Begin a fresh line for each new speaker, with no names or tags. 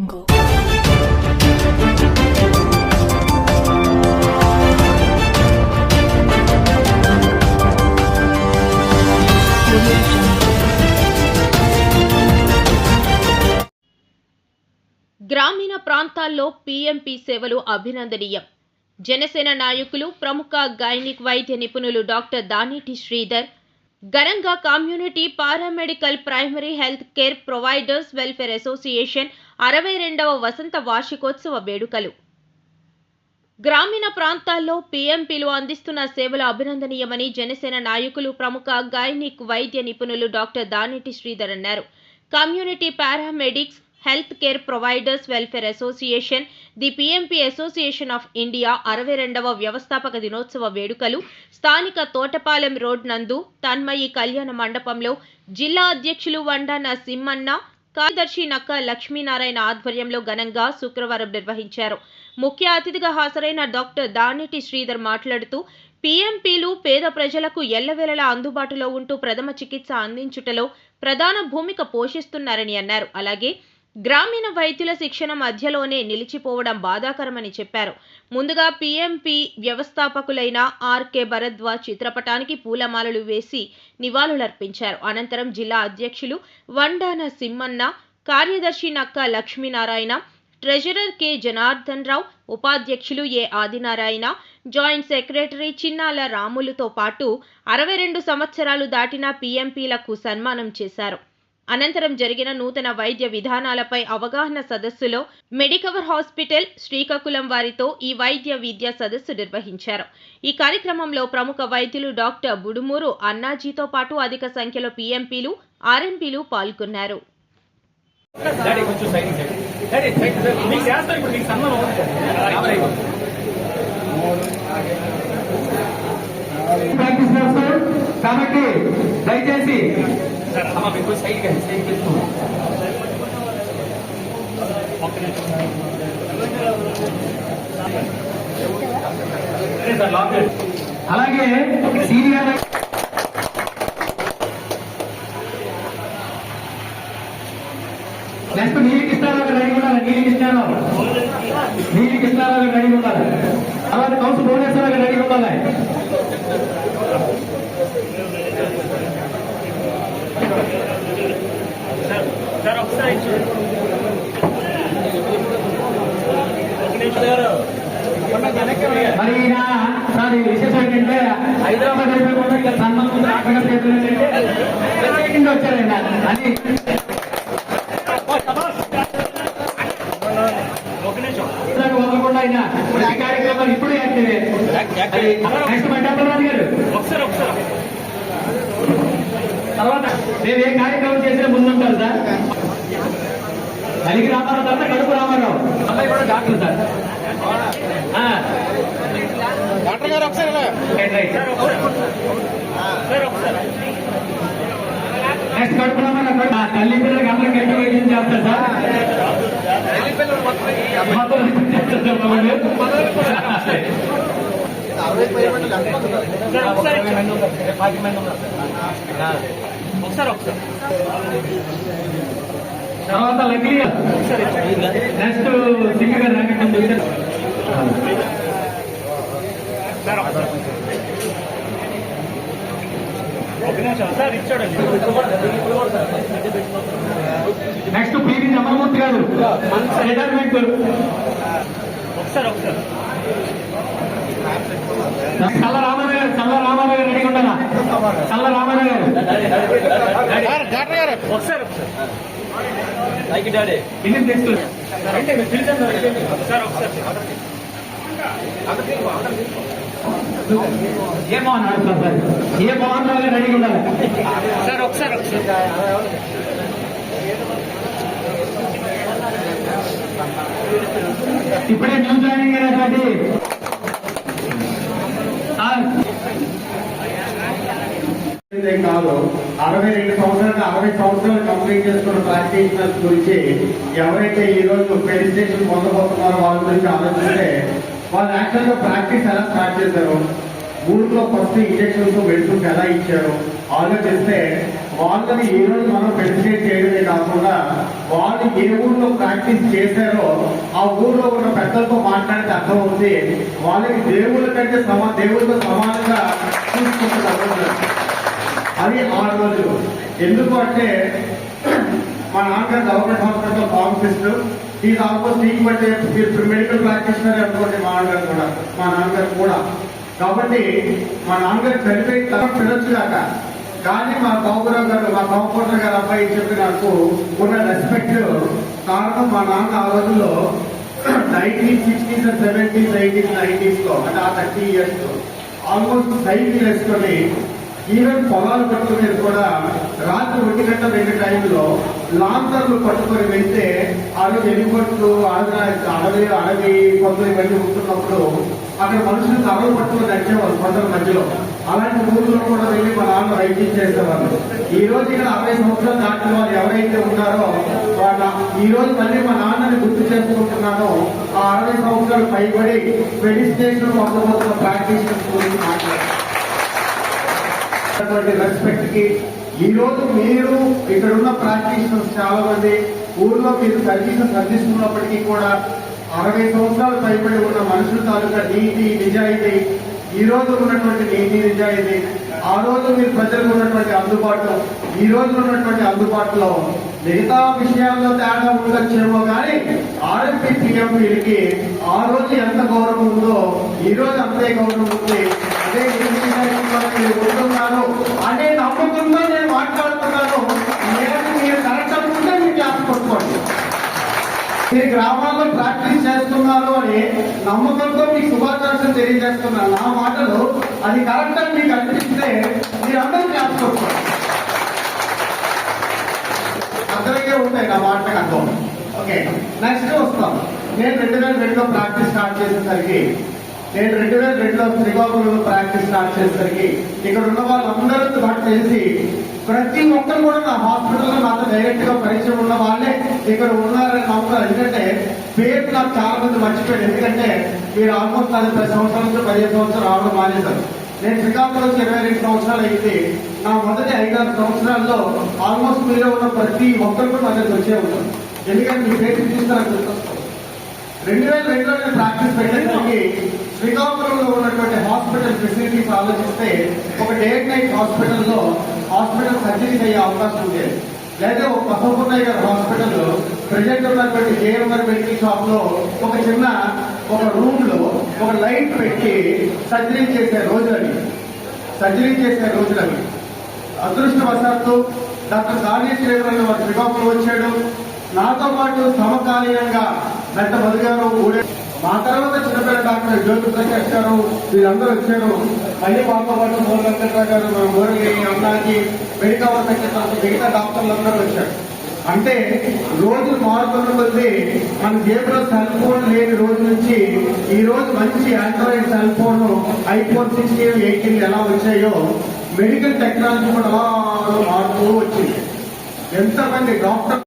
గ్రామీణ ప్రాంతాల్లో పీఎంపీ సేవలు అభినందనీయం. జనసేన నాయకులు ప్రముఖ గైనిక్ వైద్య నిపుణులు డాక్టర్ దానేటి శ్రీధర్ ఘనంగా community paramedical primary health care providers welfare association అరవై రెండవ వసంత వార్షికోత్సవ వేడుకలు. గ్రామీణ ప్రాంతాల్లో పీఎంపీలు అందిస్తున్న సేవలు అభినందనీయమని జనసేన నాయకులు ప్రముఖ గైనిక్ వైద్య నిపుణులు డాక్టర్ దానిటి శ్రీధర్ అన్నారు. Community paramedics health care providers welfare association the PMP association of India అరవై రెండవ వ్యవస్థాపక దినోత్సవ వేడుకలు స్థానిక తోటపాలెం రోడ్ నందు తన్మయి కళ్యాణ మండపంలో జిల్లా అధ్యక్షులు వండాన సిమ్మన్న కార్యదర్శి నక్క లక్ష్మీనారాయణ ఆధ్వర్యంలో ఘనంగా శుక్రవారం నిర్వహించారు. ముఖ్య అతిథిగా హాజరైన డాక్టర్ దానిటి శ్రీధర్ మాట్లాడుతూ పీఎంపీలు పేద ప్రజలకు ఎల్లవేళలా అందుబాటులో ఉంటూ ప్రథమ చికిత్స అందించుటలో ప్రధాన భూమిక పోషిస్తున్నారని అన్నారు. అలాగే గ్రామీణ వైద్యుల శిక్షణ మధ్యలోనే నిలిచిపోవడం బాధాకరమని చెప్పారు. ముందుగా పీఎంపీ వ్యవస్థాపకులైన ఆర్కే భరద్వాజ్ చిత్రపటానికి పూలమాలలు వేసి నివాళులర్పించారు. అనంతరం జిల్లా అధ్యక్షులు వండాన సిమ్మన్న కార్యదర్శి నక్క లక్ష్మీనారాయణ ట్రెజరర్ కె జనార్దన్ రావు ఉపాధ్యక్షులు A Adinarayana joint secretary Chinnala రాములుతో పాటు అరవై రెండు సంవత్సరాలు దాటిన పీఎంపీలకు సన్మానం చేశారు. అనంతరం జరిగిన నూతన వైద్య విధానాలపై అవగాహన సదస్సులో మెడికవర్ హాస్పిటల్ శ్రీకాకుళం వారితో ఈ వైద్య విద్యా సదస్సు నిర్వహించారు. ఈ కార్యక్రమంలో ప్రముఖ వైద్యులు డాక్టర్ బుడుమూరు అన్నాజీతో పాటు అధిక సంఖ్యలో పీఎంపీలు ఆర్ఎంపీలు పాల్గొన్నారు.
కాబట్టి దయచేసి. అలాగే సీనియర్ నెక్స్ట్ నీలికి ఇస్తారా రెడీ ఉండాలి. నీలికి ఇస్తారా నీలికి ఇస్తారా రెడీ ఉండాలి. అలాగే కౌన్సిల్ కౌన్స్ అక్కడ రెడీ ఉండాలి
సార్ సార్ ఒకసారి ఇచ్చేయండి. ఒక్క నిమిషం గారు
మరి ఈయన సార్ ఈ విశేషం ఏంటంటే హైదరాబాద్ అయిపోకుండా ఇక్కడ సన్మానం రాకుండా చేతులు ఏంటంటే ప్రత్యేకంగా వచ్చారు ఆయన వదలకుండా ఆయన ఈ కార్యక్రమాలు ఇప్పుడు యాక్టివే నెక్స్ట్ మండపరాజు గారు
ఒకసారి ఒకసారి
తర్వాత మేము ఏ కార్యక్రమం చేసినా ముందుంటారు సార్? కలిగి రామారావు తర్వాత కడుపు రామారావు. అబ్బాయి కూడా డాక్టర్ సార్.
గారు ఒకసారి
తల్లి పిల్లలకి అందరికి చేస్తారు సార్?
ఒకసారి ఒకసారి
తర్వాత లక్లీ నెక్స్ట్ సింగ్ గారు రాకండి వచ్చారు
సార్ ఒకసారి ఒక నిమిషం సార్ ఇచ్చాడండి
నెక్స్ట్ పివి నమ్మమూర్తి గారు. రిటైర్మెంట్
ఒకసారి ఒకసారి
చల్ల రామారావు గారు చల్ల రామారావు గారు రెడీగా ఉండాలా చల్ల రామారావు గారు.
ఒకసారి ఒకసారి
ఇది నెక్స్ట్
సార్ ఒకసారి.
ఏ మోహన్ ఆడుతున్నారు సార్ ఏ మోహన్ రావు గారు రెడీగా ఉండాలి
సార్ ఒకసారి ఒకసారి
ఇప్పుడే న్యూ జాయినింగ్ అయినటువంటి
కాదు అరవై రెండు సంవత్సరాలు అరవై సంవత్సరాలు కంప్లీట్ చేసుకున్న ప్రాక్టీషనర్స్ గురించి ఎవరైతే ఈ రోజు మెడిటేషన్ పొందబోతున్నారో వాళ్ళ గురించి ఆలోచిస్తే వాళ్ళు యాక్చువల్గా ప్రాక్టీస్ ఎలా స్టార్ట్ చేశారు ఊళ్ళో ఫస్ట్ ఇంజక్షన్స్ మెడిసిన్స్ ఎలా ఇచ్చారు ఆలోచిస్తే వాళ్ళని ఈ రోజు మనం ఫెసిలిటేట్ చేయడమే కాకుండా వాళ్ళు ఏ ఊళ్ళో ప్రాక్టీస్ చేశారో ఆ ఊళ్ళో ఉన్న పెద్దలతో మాట్లాడితే అర్థం అవుతుంది వాళ్ళకి దేవుళ్ళ కంటే సమా దేవుళ్ళతో సమానంగా చూసుకుంటున్నారు. అది ఆ రోజు. ఎందుకు అంటే మా నాన్నగారు government hospital pharmacist is almost equal medical practitioner అనుకోండి మా నాన్నగారు కూడా మా నాన్నగారు కూడా. కాబట్టి మా నాన్నగారు చనిపోయి తర్వాత పిలవచ్చు కాక కానీ మా బాబురావు గారు మా కాంపౌండర్ గారు అబ్బాయి చెప్పి నాకు ఉన్న రెస్పెక్ట్ కారణం మా నాన్న ఆ రోజుల్లో నైన్టీన్ సిక్స్టీస్ సెవెంటీస్ ఎయిటీస్ నైన్టీస్లో అంటే ఆ థర్టీ ఇయర్స్లో ఆల్మోస్ట్ సైకిల్ వేసుకొని ఈవెన్ పొలాలు పట్టుకునేది కూడా రాత్రి ఒంటి గంట రెండు టైంలో లాంతర్లు పట్టుకొని వెళ్తే ఆ రోజు ఎలిపట్లు అడవి అడవి కొందరు ఇవన్నీ ఉంటున్నప్పుడు అక్కడ మనుషులు కర్రలు పట్టుకొని నడిచేవారు కొందరు మధ్యలో. అలాంటి ఊర్లో కూడా వెళ్ళి మా నాన్న వైద్యం చేసేవాళ్ళు. ఈ రోజు ఇక్కడ అరవై సంవత్సరాలు దాటిన వాళ్ళు ఎవరైతే ఉన్నారో వాళ్ళ ఈ రోజు మళ్ళీ మా నాన్నని గుర్తు చేసుకుంటున్నాను. ఆ అరవై సంవత్సరాలు పైబడి మెడిటేషన్ మొదలుపోతున్న ప్రాక్టీస్ గురించి మాట్లాడారు రెస్పెక్ట్కి. ఈరోజు మీరు ఇక్కడ ఉన్న ప్రాక్టీషనర్స్ చాలా మంది ఊర్లో మీరు సర్వీసెస్ అందిస్తున్నప్పటికీ కూడా అరవై సంవత్సరాలు పైబడి ఉన్న మనుషుల తాలూకా నీతి నిజాయితీ ఈ రోజు ఉన్నటువంటి నీతి నిజాయితీ ఆ రోజు మీరు ప్రజలకు ఉన్నటువంటి అందుబాటు ఈ రోజు ఉన్నటువంటి అందుబాటులో మిగతా విషయాల్లో తేడా ఉండొచ్చేమో కానీ ఆర్ఎంపీ పిఎంపీలకి ఆ రోజు ఎంత గౌరవం ఉందో ఈ రోజు అంతే గౌరవం ఉంది. అదే నిర్ణయించడంలో మీరు ఉంటున్నారు అనే నమ్మకంతో నేను మాట్లాడుతున్నాను నేను మీరు కరెక్ట్ అనుకుంటే మీరు క్లాస్ కొట్టుకోండి మీరు గ్రామాల్లో ప్రాక్టీస్ చేస్తున్నారు అని నమ్మకంతో మీకు శుభాకాంక్షలు తెలియజేస్తున్నాను నా మాటలు అది కరెక్ట్ అని మీకు అనిపిస్తే మీరందరూ అందరూ అందరికీ ఉంటాయి నా మాట అర్థం ఓకే నెక్స్ట్ వస్తాం. నేను రెండు వేల రెండులో ప్రాక్టీస్ స్టార్ట్ చేసేసరికి నేను రెండు వేల రెండులో శ్రీకాకుళంలో ప్రాక్టీస్ స్టార్ట్ చేసేసరికి ఇక్కడ ఉన్న వాళ్ళందరూ నాకు తెలిసి ప్రతి ఒక్కరు కూడా నా హాస్పిటల్లో నాతో డైరెక్ట్గా పరిచయం ఉన్న వాళ్ళే ఇక్కడ ఉన్నారని నమ్ముతారు. ఎందుకంటే పేరు నాకు చాలా మంది మర్చిపోయాడు ఎందుకంటే మీరు ఆల్మోస్ట్ నలభై సంవత్సరాల నుంచి పదిహేను సంవత్సరాలు రావడం మానేశారు. నేను శ్రీకాకుళం ఇరవై రెండు సంవత్సరాలు అయింది. నా మొదటి ఐదారు సంవత్సరాల్లో ఆల్మోస్ట్ మీలో ఉన్న ప్రతి ఒక్కరు కూడా నా దగ్గర వచ్చే ఉంటారు ఎందుకంటే మీ పేరు చూస్తే నాకు రెండు వేల రెండులో నేను ప్రాక్టీస్ పెట్టడానికి శ్రీకాకుళంలో ఉన్నటువంటి హాస్పిటల్ ఫెసిలిటీస్ ఆలోచిస్తే ఒక డే నైట్ హాస్పిటల్లో హాస్పిటల్ సర్జరీస్ అయ్యే అవకాశం ఉంది. లేదా ఒక పసపున్నయ్య గారి హాస్పిటల్ ప్రజెంట్ ఉన్నటువంటి జేఎంఆర్ మెడికల్ షాప్లో ఒక చిన్న ఒక రూమ్లో ఒక లైట్ పెట్టి సర్జరీ చేసే రోజులవి సర్జరీ చేసే రోజులవి అదృష్టవశాత్తు డాక్టర్ దానేష్ రేవరన్న వారి శ్రీకాకుళం వచ్చాడు. నాతో పాటు సమకాలీనంగా పెద్ద మధుగారు కూడా ఆ తర్వాత చిన్నపిల్ల డాక్టర్ జ్యోతి ప్రకాష్ గారు వీళ్ళందరూ వచ్చారు. మళ్ళీ మాతో పాటు మూల వెంకట్రావు గారు మన మురళి అమ్మాజీ మెడికల్ సెక్రటరీ మిగతా డాక్టర్లు అందరూ వచ్చారు. అంటే రోజు మారుతున్న కొద్దీ మన జేబులో సెల్ ఫోన్ లేని రోజు నుంచి ఈ రోజు మంచి android cell phone iPhone sixteen eighteen ఎలా వచ్చాయో మెడికల్ టెక్నాలజీ కూడా అలా మారుతూ వచ్చింది. ఎంతమంది డాక్టర్